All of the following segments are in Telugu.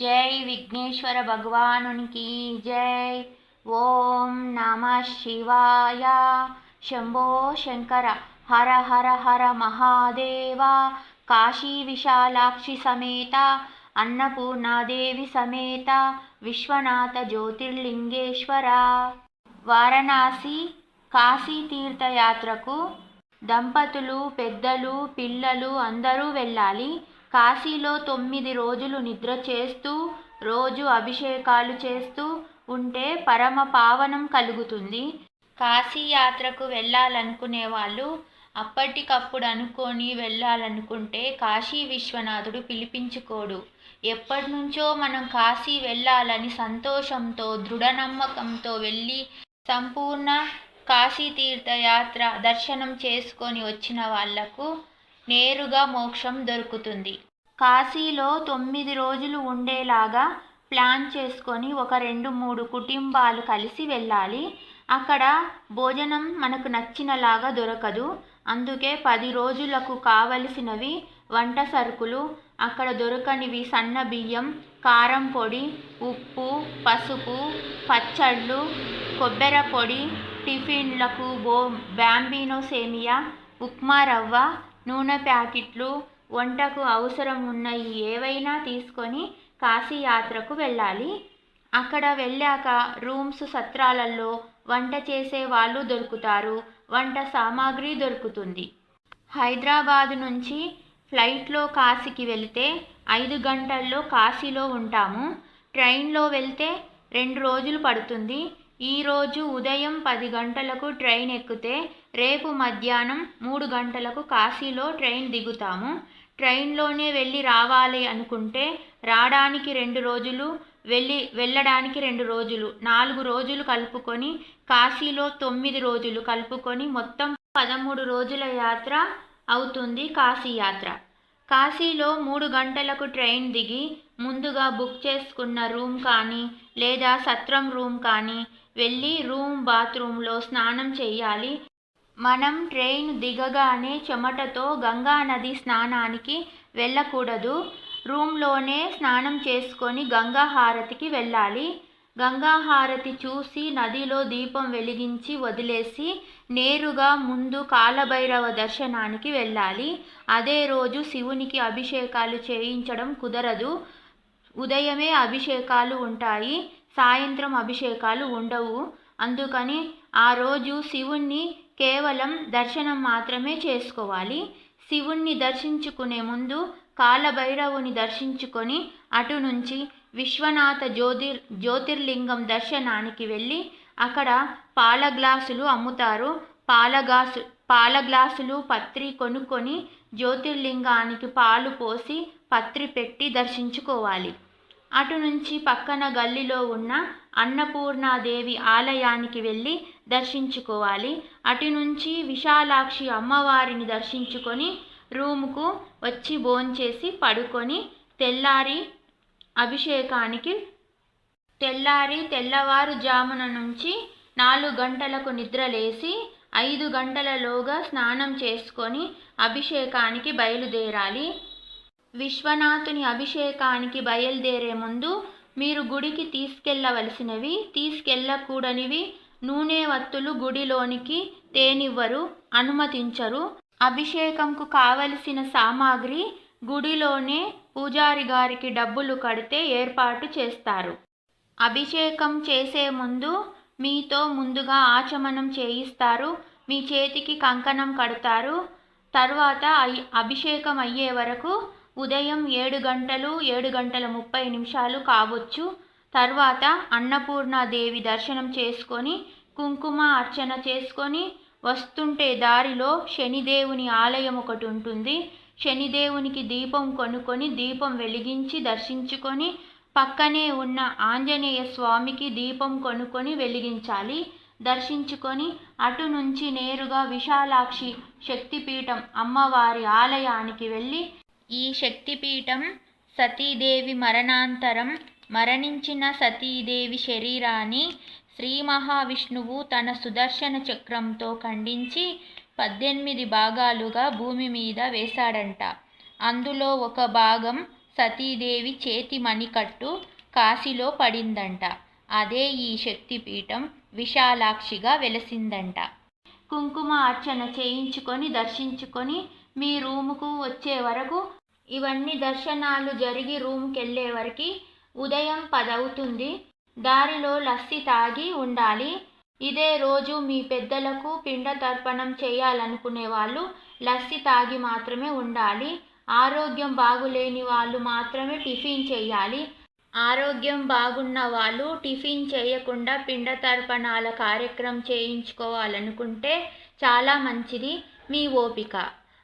జై విఘ్నేశ్వర భగవానునికి జై. ఓం నమ శివాయ. శంభో శంకర హర హర హర మహాదేవ. కాశీ విశాలాక్షి సమేత అన్నపూర్ణాదేవి సమేత విశ్వనాథ జ్యోతిర్లింగేశ్వర. వారణాసి కాశీ తీర్థయాత్రకు దంపతులు పెద్దలు పిల్లలు అందరూ వెళ్ళాలి. కాశీలో తొమ్మిది రోజులు నిద్ర చేస్తూ రోజు అభిషేకాలు చేస్తూ ఉంటే పరమ పావనం కలుగుతుంది. కాశీ యాత్రకు వెళ్ళాలనుకునే వాళ్ళు అప్పటికప్పుడు అనుకొని వెళ్ళాలనుకుంటే కాశీ విశ్వనాథుడు పిలిపించుకోడు. ఎప్పటి నుంచో మనం కాశీ వెళ్ళాలని సంతోషంతో దృఢ నమ్మకంతో వెళ్ళి సంపూర్ణ కాశీ తీర్థయాత్ర దర్శనం చేసుకొని వచ్చిన వాళ్ళకు నేరుగా మోక్షం దొరుకుతుంది. కాశీలో తొమ్మిది రోజులు ఉండేలాగా ప్లాన్ చేసుకొని ఒక రెండు మూడు కుటుంబాలు కలిసి వెళ్ళాలి. అక్కడ భోజనం మనకు నచ్చినలాగా దొరకదు. అందుకే పది రోజులకు కావలసినవి వంట సరుకులు అక్కడ దొరకనివి సన్న బియ్యం కారం పొడి ఉప్పు పసుపు పచ్చళ్ళు కొబ్బరి పొడి టిఫిన్లకు బో బ్యాంబీనో సేమియా ఉప్మా రవ్వ నూనె ప్యాకెట్లు వంటకు అవసరం ఉన్నవి ఏవైనా తీసుకొని కాశీ యాత్రకు వెళ్ళాలి. అక్కడ వెళ్ళాక రూమ్స్ సత్రాలలో వంట చేసే వాళ్ళు దొరుకుతారు. వంట సామాగ్రి దొరుకుతుంది. హైదరాబాద్ నుంచి ఫ్లైట్లో కాశీకి వెళితే ఐదు గంటల్లో కాశీలో ఉంటాము. ట్రైన్లో వెళ్తే రెండు రోజులు పడుతుంది. ఈరోజు ఉదయం పది గంటలకు ట్రైన్ ఎక్కితే రేపు మధ్యాహ్నం మూడు గంటలకు కాశీలో ట్రైన్ దిగుతాము. ట్రైన్లోనే వెళ్ళి రావాలి అనుకుంటే రావడానికి రెండు రోజులు వెళ్ళి వెళ్ళడానికి రెండు రోజులు. నాలుగు రోజులు కలుపుకొని కాశీలో తొమ్మిది రోజులు కలుపుకొని మొత్తం పదమూడు రోజుల యాత్ర అవుతుంది కాశీ యాత్ర. కాశీలో మూడు గంటలకు ట్రైన్ దిగి ముందుగా బుక్ చేసుకున్న రూమ్ కానీ లేదా సత్రం రూమ్ కానీ వెళ్ళి రూమ్ బాత్రూంలో స్నానం చేయాలి. మనం ట్రైన్ దిగగానే చెమటతో గంగా నది స్నానానికి వెళ్ళకూడదు. రూమ్లోనే స్నానం చేసుకొని గంగా హారతికి వెళ్ళాలి. గంగా హారతి చూసి నదిలో దీపం వెలిగించి వదిలేసి నేరుగా ముందు కాలభైరవ దర్శనానికి వెళ్ళాలి. అదే రోజు శివునికి అభిషేకాలు చేయించడం కుదరదు. ఉదయమే అభిషేకాలు ఉంటాయి. సాయంత్రం అభిషేకాలు ఉండవు. అందుకని ఆ రోజు శివుణ్ణి కేవలం దర్శనం మాత్రమే చేసుకోవాలి. శివుణ్ణి దర్శించుకునే ముందు కాలభైరవుని దర్శించుకొని అటు నుంచి విశ్వనాథ జ్యోతిర్ జ్యోతిర్లింగం దర్శనానికి వెళ్ళి అక్కడ పాల గ్లాసులు అమ్ముతారు. పాల గ్లాసు పాల గ్లాసులు పత్రి కొనుక్కొని జ్యోతిర్లింగానికి పాలు పోసి పత్రి పెట్టి దర్శించుకోవాలి. అటు నుంచి పక్కన గల్లీలో ఉన్న అన్నపూర్ణాదేవి ఆలయానికి వెళ్ళి దర్శించుకోవాలి. అటు నుంచి విశాలాక్షి అమ్మవారిని దర్శించుకొని రూముకు వచ్చి భోంచేసి పడుకొని తెల్లారి అభిషేకానికి తెల్లారి తెల్లవారుజామున నుంచి నాలుగు గంటలకు నిద్రలేసి ఐదు గంటలలోగా స్నానం చేసుకొని అభిషేకానికి బయలుదేరాలి. విశ్వనాథుని అభిషేకానికి బయలుదేరే ముందు మీరు గుడికి తీసుకెళ్ళవలసినవి తీసుకెళ్ళకూడనివి నూనె వత్తులు గుడిలోనికి తేనివ్వరు అనుమతించరు. అభిషేకంకు కావలసిన సామాగ్రి గుడిలోనే పూజారి గారికి డబ్బులు కడితే ఏర్పాటు చేస్తారు. అభిషేకం చేసే ముందు మీతో ముందుగా ఆచమనం చేయిస్తారు. మీ చేతికి కంకణం కడతారు. తర్వాత అభిషేకం అయ్యే వరకు ఉదయం ఏడు గంటలు ఏడు గంటల ముప్పై నిమిషాలు కావచ్చు. తర్వాత అన్నపూర్ణాదేవి దర్శనం చేసుకొని కుంకుమ అర్చన చేసుకొని వస్తుంటే దారిలో శనిదేవుని ఆలయం ఒకటి ఉంటుంది. శనిదేవునికి దీపం కొనుక్కొని దీపం వెలిగించి దర్శించుకొని పక్కనే ఉన్న ఆంజనేయ స్వామికి దీపం కొనుక్కొని వెలిగించాలి. దర్శించుకొని అటు నుంచి నేరుగా విశాలాక్షి శక్తిపీఠం అమ్మవారి ఆలయానికి వెళ్ళి ఈ శక్తిపీఠం సతీదేవి మరణాంతరం మరణించిన సతీదేవి శరీరాన్ని శ్రీ మహావిష్ణువు తన సుదర్శన చక్రంతో ఖండించి పద్దెనిమిది భాగాలుగా భూమి మీద వేశాడంట. అందులో ఒక భాగం సతీదేవి చేతి మణికట్టు కాశీలో పడిందంట. అదే ఈ శక్తిపీఠం విశాలాక్షిగా వెలసిందంట. కుంకుమ అర్చన చేయించుకొని దర్శించుకొని మీ రూముకు వచ్చే వరకు ఇవన్నీ దర్శనాలు జరిగి రూమ్కి వెళ్ళే వరకు ఉదయం పదవుతుంది. దారిలో లస్సి తాగి ఉండాలి. ఇదే రోజు మీ పెద్దలకు పిండ తర్పణం చేయాలనుకునే వాళ్ళు లస్సి తాగి మాత్రమే ఉండాలి. ఆరోగ్యం బాగులేని వాళ్ళు మాత్రమే టిఫిన్ చేయాలి. ఆరోగ్యం బాగున్న వాళ్ళు టిఫిన్ చేయకుండా పిండ తర్పణాల కార్యక్రమం చేయించుకోవాలనుకుంటే చాలా మంచిది. మీ ఓపిక.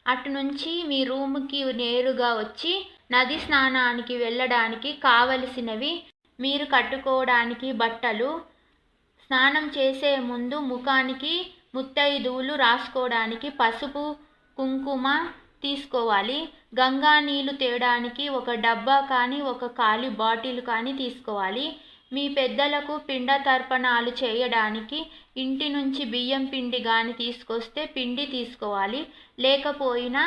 అటు నుంచి మీ రూమ్కి నేరుగా వచ్చి నది స్నానానికి వెళ్ళడానికి కావలసినవి మీరు కట్టుకోవడానికి బట్టలు స్నానం చేసే ముందు ముఖానికి ముత్తైదువులు రాసుకోవడానికి పసుపు కుంకుమ తీసుకోవాలి. గంగా నీళ్ళు తేయడానికి ఒక డబ్బా కానీ ఒక ఖాళీ బాటిల్ కానీ తీసుకోవాలి. మీ పెద్దలకు పిండ తర్పణాలు చేయడానికి ఇంటి నుంచి బియ్యం పిండి కానీ తీసుకొస్తే పిండి తీసుకోవాలి. లేకపోయినా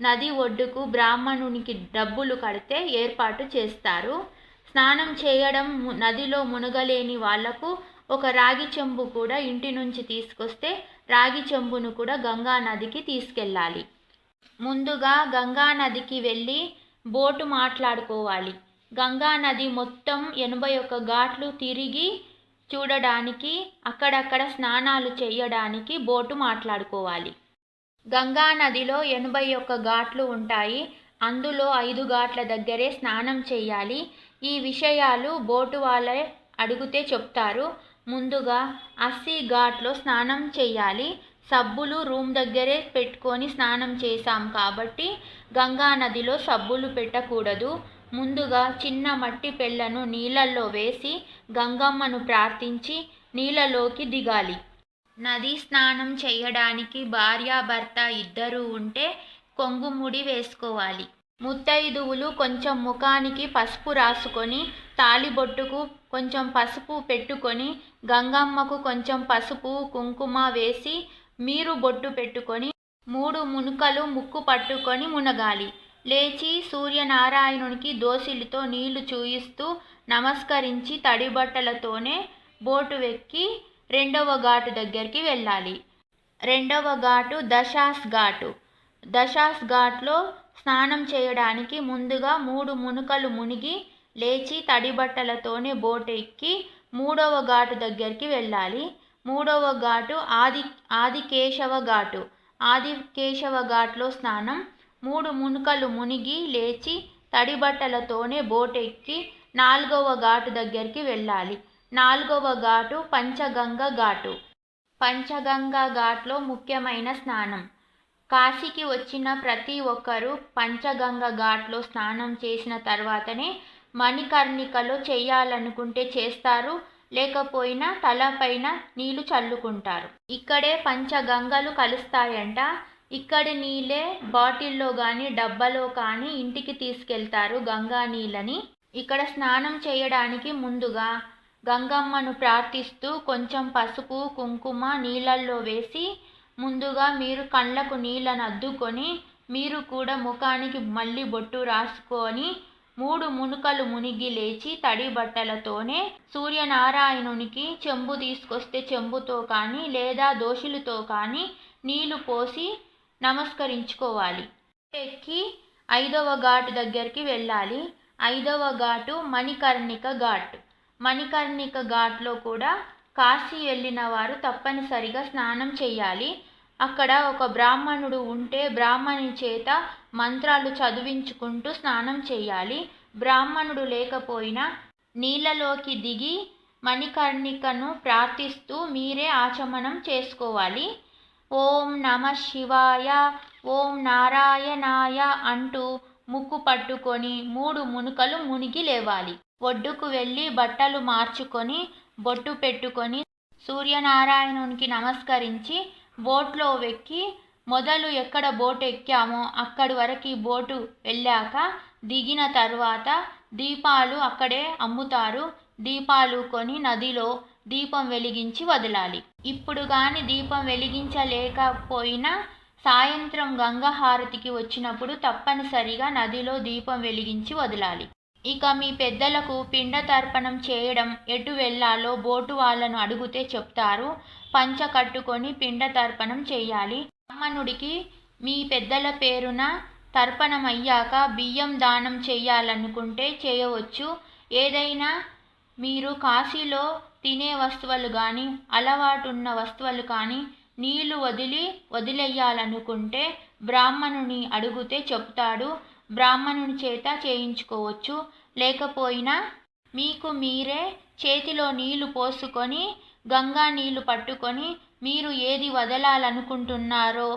నది ఒడ్డుకు బ్రాహ్మణునికి డబ్బులు కడితే ఏర్పాటు చేస్తారు. స్నానం చేయడం ము- నదిలో మునగలేని వాళ్ళకు ఒక రాగి చెంబు కూడా ఇంటి నుంచి తీసుకొస్తే రాగి చెంబును కూడా గంగా నదికి తీసుకెళ్ళాలి. ముందుగా గంగా నదికి వెళ్ళి బోటు మాట్లాడుకోవాలి. గంగా నది మొత్తం ఎనభై ఒక్క ఘాట్లు తిరిగి చూడడానికి అక్కడక్కడ స్నానాలు చేయడానికి బోటు మాట్లాడుకోవాలి. గంగా నదిలో ఎనభై ఒక్క ఘాట్లు ఉంటాయి. అందులో ఐదు ఘాట్ల దగ్గరే స్నానం చేయాలి. ఈ విషయాలు బోటు వాళ్ళే అడిగితే చెప్తారు. ముందుగా అస్సీ ఘాట్లో స్నానం చేయాలి. సబ్బులు రూమ్ దగ్గరే పెట్టుకొని స్నానం చేశాం కాబట్టి గంగా నదిలో సబ్బులు పెట్టకూడదు. ముందుగా చిన్న మట్టి పెళ్ళను నీళ్ళల్లో వేసి గంగమ్మను ప్రార్థించి నీళ్ళలోకి దిగాలి. నది స్నానం చేయడానికి భార్యాభర్త ఇద్దరూ ఉంటే కొంగుముడి వేసుకోవాలి. ముత్తైదువులు కొంచెం ముఖానికి పసుపు రాసుకొని తాళిబొట్టుకు కొంచెం పసుపు పెట్టుకొని గంగమ్మకు కొంచెం పసుపు కుంకుమ వేసి మీరు బొట్టు పెట్టుకొని మూడు మునుకలు ముక్కు పట్టుకొని మునగాలి. లేచి సూర్యనారాయణునికి దోసిలితో నీళ్ళు చూయిస్తూ నమస్కరించి తడిబట్టలతోనే బోటు వెక్కి రెండవ ఘాటు దగ్గరికి వెళ్ళాలి. రెండవ ఘాటు దశాస్ ఘాటు. దశాస్ ఘాట్లో స్నానం చేయడానికి ముందుగా మూడు మునుకలు మునిగి లేచి తడి బట్టలతోనే బోట్ ఎక్కి మూడవ ఘాటు దగ్గరికి వెళ్ళాలి. మూడవ ఘాటు ఆది ఆదికేశవ ఘాటు. ఆదికేశవ ఘాట్లో స్నానం. మూడు మునుకలు మునిగి లేచి తడి బట్టలతోనే బోట్ ఎక్కి నాలుగవ ఘాటు దగ్గరికి వెళ్ళాలి. నాలుగవ ఘాటు పంచగంగ ఘాటు. పంచగంగా ఘాట్లో ముఖ్యమైన స్నానం. కాశీకి వచ్చిన ప్రతి ఒక్కరూ పంచగంగ ఘాట్లో స్నానం చేసిన తర్వాతనే మణికర్ణికలో చేయాలనుకుంటే చేస్తారు లేకపోయినా తలపైన నీళ్ళు చల్లుకుంటారు. ఇక్కడే పంచగంగలు కలుస్తాయంట. ఇక్కడి నీళ్ళే బాటిల్లో కానీ డబ్బాలో కానీ ఇంటికి తీసుకెళ్తారు గంగా నీళ్ళని. ఇక్కడ స్నానం చేయడానికి ముందుగా గంగమ్మను ప్రార్థిస్తూ కొంచెం పసుపు కుంకుమ నీళ్ళల్లో వేసి ముందుగా మీరు కళ్ళకు నీళ్ళను అద్దుకొని మీరు కూడా ముఖానికి మళ్ళీ బొట్టు రాసుకొని మూడు మునుకలు మునిగి లేచి తడి బట్టలతోనే సూర్యనారాయణునికి చెంబు తీసుకొస్తే చెంబుతో కానీ లేదా దోషులతో కానీ నీళ్ళు పోసి నమస్కరించుకోవాలి. ఎక్కి ఐదవ ఘాటు దగ్గరికి వెళ్ళాలి. ఐదవ ఘాటు మణికర్ణిక ఘాట్. మణికర్ణిక ఘాట్లో కూడా కాశీ వెళ్ళిన వారు తప్పనిసరిగా స్నానం చేయాలి. అక్కడ ఒక బ్రాహ్మణుడు ఉంటే బ్రాహ్మణి చేత మంత్రాలు చదివించుకుంటూ స్నానం చేయాలి. బ్రాహ్మణుడు లేకపోయినా నీళ్ళలోకి దిగి మణికర్ణికను ప్రార్థిస్తూ మీరే ఆచమనం చేసుకోవాలి. ఓం నమ శివాయ ఓం నారాయణాయ అంటూ ముక్కు పట్టుకొని మూడు మునుకలు మునిగి లేవాలి. ఒడ్డుకు వెళ్ళి బట్టలు మార్చుకొని బొట్టు పెట్టుకొని సూర్యనారాయణునికి నమస్కరించి బోట్లో ఎక్కి మొదలు ఎక్కడ బోట్ ఎక్కామో అక్కడి వరకు బోటు వెళ్ళాక దిగిన తర్వాత దీపాలు అక్కడే అమ్ముతారు. దీపాలు కొని నదిలో దీపం వెలిగించి వదలాలి. ఇప్పుడు కానీ దీపం వెలిగించలేకపోయినా సాయంత్రం గంగా హారతికి వచ్చినప్పుడు తప్పనిసరిగా నదిలో దీపం వెలిగించి వదలాలి. ఇక మీ పెద్దలకు పిండ తర్పణం చేయడం ఎటు వెళ్ళాలో బోటు వాళ్ళను అడిగితే చెప్తారు. పంచ కట్టుకొని పిండ తర్పణం చేయాలి. బ్రాహ్మణుడికి మీ పెద్దల పేరున తర్పణం అయ్యాక బియ్యం దానం చేయాలనుకుంటే చేయవచ్చు. ఏదైనా మీరు కాశీలో తినే వస్తువులు కానీ అలవాటున్న వస్తువులు కానీ నీళ్ళు వదిలి వదిలేయాలనుకుంటే బ్రాహ్మణుని అడిగితే చెప్తాడు. బ్రాహ్మణుని చేత చేయించుకోవచ్చు. లేకపోయినా మీకు మీరే చేతిలో నీళ్ళు పోసుకొని గంగా నీళ్ళు పట్టుకొని మీరు ఏది వదలాలనుకుంటున్నారో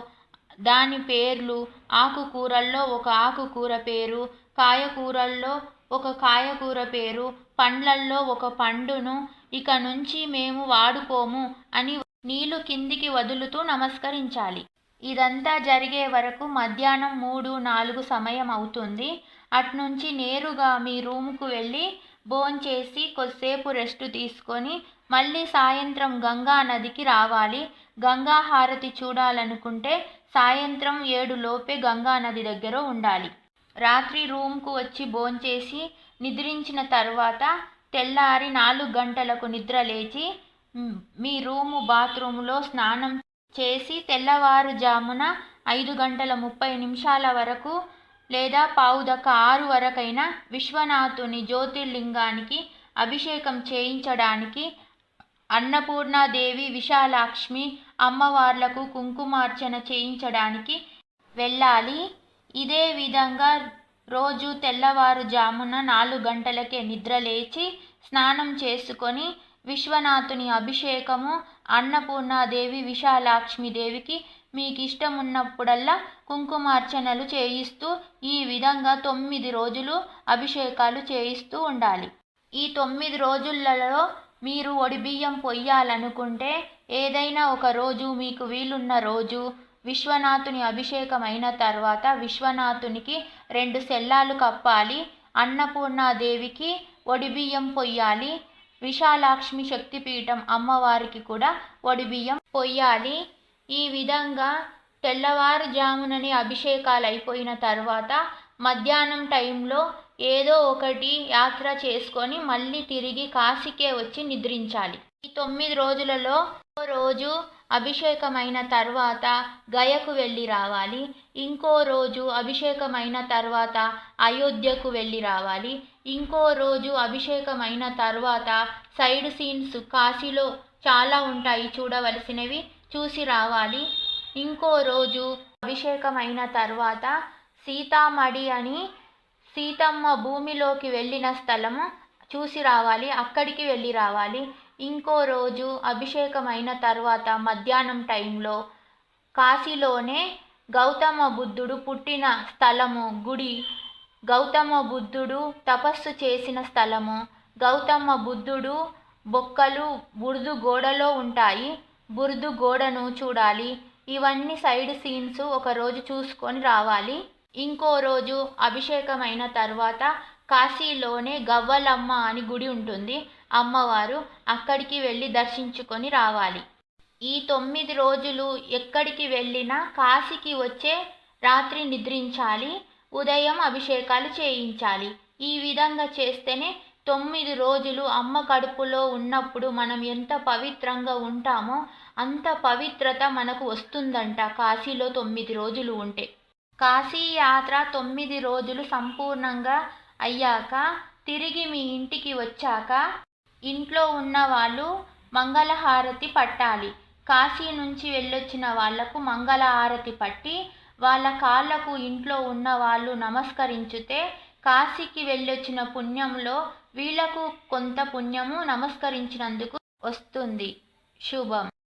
దాని పేర్లు ఆకుకూరల్లో ఒక ఆకుకూర పేరు కాయకూరల్లో ఒక కాయకూర పేరు పండ్లల్లో ఒక పండును ఇక నుంచి మేము వాడుకోము అని నీళ్ళు కిందికి వదులుతూ నమస్కరించాలి. ఇదంతా జరిగే వరకు మధ్యాహ్నం మూడు నాలుగు సమయం అవుతుంది. అట్నుంచి నేరుగా మీ రూముకు వెళ్ళి భోంచేసి కొద్దిసేపు రెస్ట్ తీసుకొని మళ్ళీ సాయంత్రం గంగా నదికి రావాలి. గంగా హారతి చూడాలనుకుంటే సాయంత్రం ఏడు లోపే గంగా నది దగ్గర ఉండాలి. రాత్రి రూమ్కు వచ్చి భోంచేసి నిద్రించిన తర్వాత తెల్లారి నాలుగు గంటలకు నిద్ర లేచి మీ రూము బాత్రూంలో స్నానం చేసి తెల్లవారుజామున ఐదు గంటల ముప్పై నిమిషాల వరకు లేదా పావుదక్క ఆరు వరకైనా విశ్వనాథుని జ్యోతిర్లింగానికి అభిషేకం చేయించడానికి అన్నపూర్ణాదేవి విశాలాక్ష్మి అమ్మవార్లకు కుంకుమార్చన చేయించడానికి వెళ్ళాలి. ఇదే విధంగా రోజు తెల్లవారుజామున నాలుగు గంటలకే నిద్రలేచి స్నానం చేసుకొని విశ్వనాథుని అభిషేకము అన్నపూర్ణాదేవి విశాలాక్ష్మీదేవికి మీకు ఇష్టం ఉన్నప్పుడల్లా కుంకుమార్చనలు చేయిస్తూ ఈ విధంగా తొమ్మిది రోజులు అభిషేకాలు చేయిస్తూ ఉండాలి. ఈ తొమ్మిది రోజులలో మీరు ఒడిబియ్యం పొయ్యాలనుకుంటే ఏదైనా ఒక రోజు మీకు వీలున్న రోజు విశ్వనాథుని అభిషేకం అయిన తర్వాత విశ్వనాథునికి రెండు సెల్లాలు కప్పాలి అన్నపూర్ణాదేవికి ఒడిబియ్యం పొయ్యాలి విశాలాక్ష్మి శక్తిపీఠం అమ్మవారికి కూడా ఒడిబియ్యం పొయ్యాలి. ఈ విధంగా తెల్లవారుజామునని అభిషేకాలు అయిపోయిన తర్వాత మధ్యాహ్నం టైంలో ఏదో ఒకటి యాత్ర చేసుకొని మళ్ళీ తిరిగి కాశీకే వచ్చి నిద్రించాలి. ఈ తొమ్మిది రోజులలో రోజు అభిషేకమైన తర్వాత గయకు వెళ్ళి రావాలి. ఇంకో రోజు అభిషేకమైన తర్వాత అయోధ్యకు వెళ్ళి రావాలి. ఇంకో రోజు అభిషేకమైన తర్వాత సైడ్ సీన్స్ కాశీలో చాలా ఉంటాయి చూడవలసినవి చూసి రావాలి. ఇంకో రోజు అభిషేకమైన తర్వాత సీతామడి అని సీతమ్మ భూమిలోకి వెళ్ళిన స్థలము చూసి రావాలి అక్కడికి వెళ్ళి రావాలి. ఇంకో రోజు అభిషేకమైన తర్వాత మధ్యాహ్నం టైంలో కాశీలోనే గౌతమ బుద్ధుడు పుట్టిన స్థలము గుడి. గౌతమ బుద్ధుడు తపస్సు చేసిన స్థలము. గౌతమ బుద్ధుడు బొక్కలు బురుదు గోడలో ఉంటాయి. బురుదు గోడను చూడాలి. ఇవన్నీ సైడ్ సీన్స్ ఒకరోజు చూసుకొని రావాలి. ఇంకో రోజు అభిషేకమైన తర్వాత కాశీలోనే గవ్వలమ్మ అని గుడి ఉంటుంది. అమ్మవారు అక్కడికి వెళ్ళి దర్శించుకొని రావాలి. ఈ తొమ్మిది రోజులు ఎక్కడికి వెళ్ళినా కాశీకి వచ్చే రాత్రి నిద్రించాలి ఉదయం అభిషేకాలు చేయించాలి. ఈ విధంగా చేస్తేనే తొమ్మిది రోజులు అమ్మ కడుపులో ఉన్నప్పుడు మనం ఎంత పవిత్రంగా ఉంటామో అంత పవిత్రత మనకు వస్తుందంట కాశీలో తొమ్మిది రోజులు ఉంటే. కాశీ యాత్ర తొమ్మిది రోజులు సంపూర్ణంగా అయ్యాక తిరిగి మీ ఇంటికి వచ్చాక ఇంట్లో ఉన్న వాళ్ళు మంగళహారతి పట్టాలి. కాశీ నుంచి వెళ్ళొచ్చిన వాళ్ళకు మంగళహారతి పట్టి వాళ్ళ కాళ్ళకు ఇంట్లో ఉన్న వాళ్ళు నమస్కరించితే కాశీకి వెళ్ళొచ్చిన పుణ్యంలో వీళ్ళకు కొంత పుణ్యము నమస్కరించినందుకు వస్తుంది. శుభం.